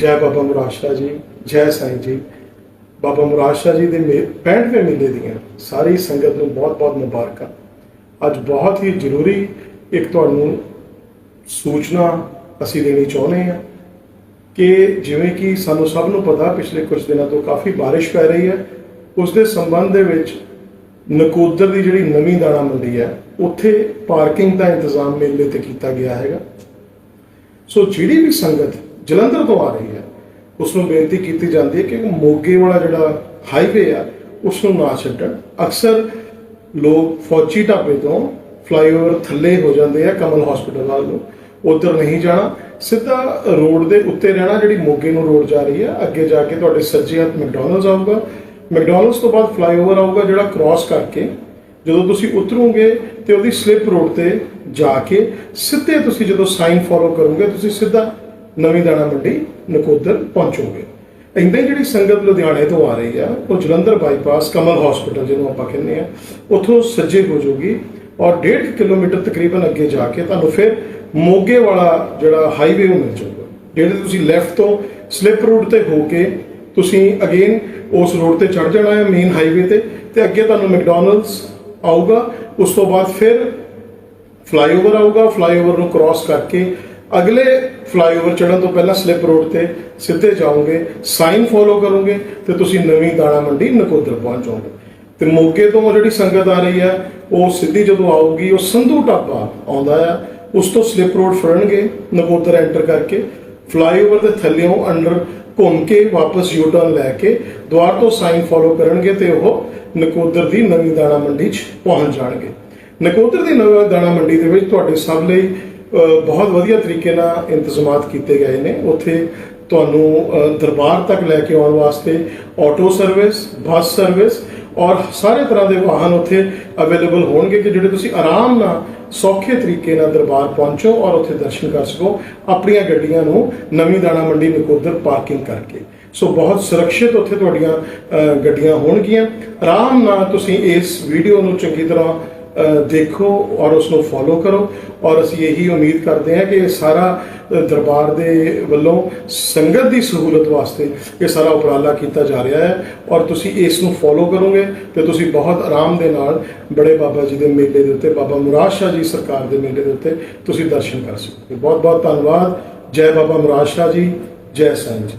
ਜੈ ਬਾਬਾ ਮੁਰਾਦ ਜੀ, ਜੈ ਸਾਈਂ ਜੀ। ਬਾਬਾ ਮੁਰਾਦ ਜੀ ਦੇ 65ਵੇਂ ਮੇਲੇ ਦੀਆਂ ਸਾਰੀ ਸੰਗਤ ਨੂੰ ਬਹੁਤ-ਬਹੁਤ ਮੁਬਾਰਕਾਂ। ਅੱਜ ਬਹੁਤ ਹੀ ਜ਼ਰੂਰੀ ਇੱਕ ਤੁਹਾਨੂੰ ਸੂਚਨਾ ਅਸੀਂ ਦੇਣੀ ਚਾਹੁੰਦੇ ਹਾਂ ਕਿ ਜਿਵੇਂ ਕਿ ਸਾਨੂੰ ਸਭ ਨੂੰ ਪਤਾ ਪਿਛਲੇ ਕੁਝ ਦਿਨਾਂ ਤੋਂ ਕਾਫੀ ਬਾਰਿਸ਼ ਪੈ ਰਹੀ ਹੈ। ਉਸ ਦੇ ਸੰਬੰਧ ਦੇ ਵਿੱਚ ਨਕੋਦਰ ਦੀ ਜਿਹੜੀ ਨਵੀਂ ਦਾਣਾ ਮੰਡੀ ਹੈ, ਉੱਥੇ ਪਾਰਕਿੰਗ ਦਾ ਇੰਤਜ਼ਾਮ ਮੇਲੇ ਤੇ ਕੀਤਾ ਗਿਆ ਹੈਗਾ। ਸੋ ਜਿਹੜੀ ਵੀ ਸੰਗਤ ਜਲੰਧਰ ਤੋਂ ਆ ਰਹੀ ਹੈ। ਉਸ ਨੂੰ ਬੇਨਤੀ ਕੀਤੀ ਜਾਂਦੀ ਹੈ ਕਿ ਉਹ ਮੋਗੇ ਵਾਲਾ ਜਿਹੜਾ ਹਾਈਵੇ ਆ ਉਸ ਨੂੰ ਨਾ ਛੱਡਣ। ਅਕਸਰ ਲੋਕ ਫੌਜੀ ਢਾਬੇ ਤੋਂ ਫਲਾਈਓਵਰ ਥੱਲੇ ਹੋ ਜਾਂਦੇ ਆ ਕਮਲ ਹਸਪੀਟਲ ਵੱਲ ਨੂੰ। ਉਧਰ ਨਹੀਂ ਜਾਣਾ। ਸਿੱਧਾ ਰੋਡ ਦੇ ਉੱਤੇ ਰਹਿਣਾ, ਜਿਹੜੀ ਮੋਗੇ ਨੂੰ ਰੋਡ ਜਾ ਰਹੀ ਹੈ। ਅੱਗੇ ਜਾ ਕੇ ਤੁਹਾਡੇ ਸੱਜੇ ਹੱਥ ਮੈਕਡੋਨਲਡਸ ਆਊਗਾ। ਮੈਕਡੋਨਲਡਸ ਤੋਂ ਬਾਅਦ ਫਲਾਈਓਵਰ ਆਊਗਾ ਜਿਹੜਾ ਕ੍ਰਾਸ ਕਰਕੇ। ਜਦੋਂ ਤੁਸੀਂ ਉਤਰੋਗੇ ਤੇ ਉਹਦੀ ਸਲਿੱਪ ਰੋਡ ਤੇ ਜਾ ਕੇ ਸਿੱਧੇ ਤੁਸੀਂ ਜਦੋਂ ਸਾਈਨ ਫੋਲੋ ਕਰੋਗੇ, ਤੁਸੀਂ ਸਿੱਧਾ ਨਵੀਂ ਦਾਣਾ ਮੰਡੀ ਨਕੋਦਰ ਪਹੁੰਚੋਗੇ। ਇੰਨੇ ਜਿਹੜੀ ਸੰਗਤ ਲੁਧਿਆਣੇ ਤੋਂ ਆ ਰਹੀ ਆ, ਉਹ ਜਲੰਧਰ ਬਾਈਪਾਸ ਕਮਲ ਹਸਪੀਟਲ ਜਿਹਨੂੰ ਆਪਾਂ ਕਹਿੰਦੇ ਆ, ਉੱਥੋਂ ਸੱਜੇ ਹੋ ਜਾਊਗੀ ਔਰ 1.5 ਕਿਲੋਮੀਟਰ ਤਕਰੀਬਨ ਅੱਗੇ ਜਾ ਕੇ ਤੁਹਾਨੂੰ ਫਿਰ ਮੋਗੇ ਵਾਲਾ ਜਿਹੜਾ ਹਾਈਵੇ ਉਹ ਮਿਲ ਜਾਊਗਾ। ਜਿਹੜੇ ਤੁਸੀਂ ਲੈਫਟ ਤੋਂ ਸਲਿੱਪ ਰੋਡ ਤੇ ਹੋ ਕੇ ਤੁਸੀਂ ਅਗੇਨ ਉਸ ਰੋਡ ਤੇ ਚੜ ਜਾਣਾ ਹੈ ਮੇਨ ਹਾਈਵੇ ਤੇ ਤੇ ਅੱਗੇ ਤੁਹਾਨੂੰ ਮੈਕਡੋਨਲਡਸ ਆਊਗਾ, ਉਸ ਤੋਂ ਬਾਅਦ ਫਿਰ ਫਲਾਈਓਵਰ ਆਊਗਾ ਫਲਾਈਓਵਰ ਨੂੰ ਕ੍ਰਾਸ ਕਰਕੇ ਅਗਲੇ ਫਲਾਈਓਵਰ ਚੜਨ ਤੋਂ ਪਹਿਲਾਂ ਸਲਿੱਪ ਰੋਡ ਤੇ ਸਿੱਧੇ ਜਾਓਗੇ, ਸਾਈਨ ਫੋਲੋ ਕਰੋਗੇ ਤੇ ਤੁਸੀਂ ਨਵੀਂ ਦਾਣਾ ਮੰਡੀ ਨਕੋਦਰ ਪਹੁੰਚ ਤੇ ਮੋਗੇ ਤੋਂ ਜਿਹੜੀ ਸੰਗਤ ਆ ਰਹੀ ਹੈ ਉਹ ਸਿੱਧੀ ਜਦੋਂ ਆਊਗੀ, ਉਹ ਸੰਧੂ ਢਾਬਾ ਆਉਂਦਾ ਆ, ਉਸ ਤੋਂ ਸਲਿੱਪ ਰੋਡ ਫੜਨਗੇ, ਨਕੋਦਰ ਐਂਟਰ ਕਰਕੇ, ਫਲਾਈਓਵਰ ਦੇ ਥੱਲੇੋਂ ਅੰਡਰ ਘੁੰਮ ਕੇ ਵਾਪਸ ਯੂ ਟਰਨ ਲੈ ਕੇ, ਦੁਆਰ ਤੋਂ ਸਾਈਨ ਫੋਲੋ ਕਰਨਗੇ ਤੇ ਉਹ ਨਕੋਦਰ ਦੀ ਨਵੀਂ ਦਾਣਾ ਮੰਡੀ 'ਚ ਪਹੁੰਚ ਜਾਣਗੇ। ਨਕੋਦਰ ਦੀ ਨਵੀਂ ਦਾਣਾ ਮੰਡੀ ਦੇ ਵਿੱਚ ਤੁਹਾਡੇ ਸਭ ਲਈ ਬਹੁਤ ਵਧੀਆ ਤਰੀਕੇ ਨਾਲ ਇੰਤਜ਼ਾਮਾਤ ਕੀਤੇ ਗਏ ਨੇ। ਉੱਥੇ ਤੁਹਾਨੂੰ ਦਰਬਾਰ ਤੱਕ ਲੈ ਕੇ ਆਉਣ ਵਾਸਤੇ ਆਟੋ ਸਰਵਿਸ ਬੱਸ ਸਰਵਿਸ ਔਰ ਸਾਰੇ ਤਰ੍ਹਾਂ ਦੇ ਵਾਹਨ ਉੱਥੇ ਅਵੇਲੇਬਲ ਹੋਣਗੇ ਕਿ ਜਿਹੜੇ ਤੁਸੀਂ ਆਰਾਮ ਨਾਲ ਸੌਖੇ ਤਰੀਕੇ ਨਾਲ ਦਰਬਾਰ ਪਹੁੰਚੋ ਔਰ ਉੱਥੇ ਦਰਸ਼ਨ ਕਰ ਸਕੋ ਆਪਣੀਆਂ ਗੱਡੀਆਂ ਨੂੰ ਨਵੀਂ ਦਾਣਾ ਮੰਡੀ ਨਕੋਦਰ ਪਾਰਕਿੰਗ ਕਰਕੇ। ਸੋ ਬਹੁਤ ਸੁਰੱਖਿਅਤ ਉੱਥੇ ਤੁਹਾਡੀਆਂ ਗੱਡੀਆਂ ਹੋਣਗੀਆਂ। ਆਰਾਮ ਨਾਲ ਤੁਸੀਂ ਇਸ ਵੀਡੀਓ ਨੂੰ ਚੰਗੀ ਤਰ੍ਹਾਂ ਦੇਖੋ ਔਰ ਉਸ ਨੂੰ ਫੋਲੋ ਕਰੋ। ਔਰ ਅਸੀਂ ਇਹੀ ਉਮੀਦ ਕਰਦੇ ਹਾਂ ਕਿ ਇਹ ਸਾਰਾ ਦਰਬਾਰ ਦੇ ਵੱਲੋਂ ਸੰਗਤ ਦੀ ਸਹੂਲਤ ਵਾਸਤੇ ਇਹ ਸਾਰਾ ਉਪਰਾਲਾ ਕੀਤਾ ਜਾ ਰਿਹਾ ਹੈ। ਔਰ ਤੁਸੀਂ ਇਸ ਨੂੰ ਫੋਲੋ ਕਰੋਗੇ ਤੇ ਤੁਸੀਂ ਬਹੁਤ ਆਰਾਮ ਦੇ ਨਾਲ ਬੜੇ ਬਾਬਾ ਜੀ ਦੇ ਮੇਲੇ ਦੇ ਉੱਤੇ, ਬਾਬਾ ਮੁਰਾਦ ਸ਼ਾਹ ਜੀ ਸਰਕਾਰ ਦੇ ਮੇਲੇ ਦੇ ਉੱਤੇ ਤੁਸੀਂ ਦਰਸ਼ਨ ਕਰ ਸਕੋਗੇ ਬਹੁਤ ਬਹੁਤ ਧੰਨਵਾਦ। ਜੈ ਬਾਬਾ ਮੁਰਾਦ ਸ਼ਾਹ ਜੀ, ਜੈ ਸਾਈਂ ਜੀ